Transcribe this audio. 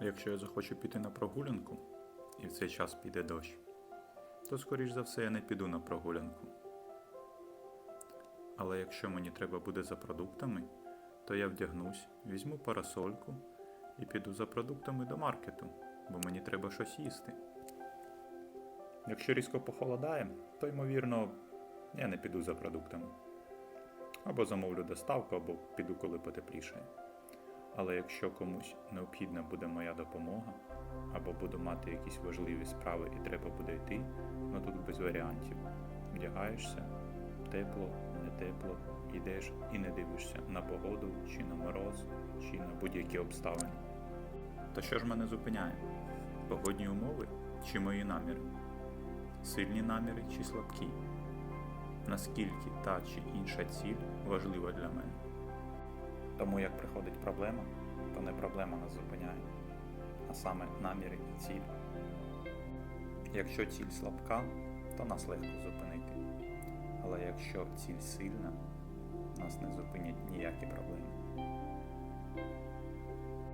Якщо я захочу піти на прогулянку, і в цей час піде дощ, то скоріш за все я не піду на прогулянку. Але якщо мені треба буде за продуктами, то я вдягнусь, візьму парасольку і піду за продуктами до маркету, бо мені треба щось їсти. Якщо різко похолодає, то ймовірно я не піду за продуктами. Або замовлю доставку, або піду, коли потеплішає. Але якщо комусь необхідна буде моя допомога, або буду мати якісь важливі справи і треба буде йти, ну тут без варіантів. Вдягаєшся, тепло, не тепло, йдеш і не дивишся на погоду, чи на мороз, чи на будь-які обставини. То що ж мене зупиняє? Погодні умови чи мої наміри? Сильні наміри чи слабкі? Наскільки та чи інша ціль важлива для мене? Тому як приходить проблема, то не проблема нас зупиняє, а саме наміри і ціль. Якщо ціль слабка, то нас легко зупинити. Але якщо ціль сильна, нас не зупинять ніякі проблеми.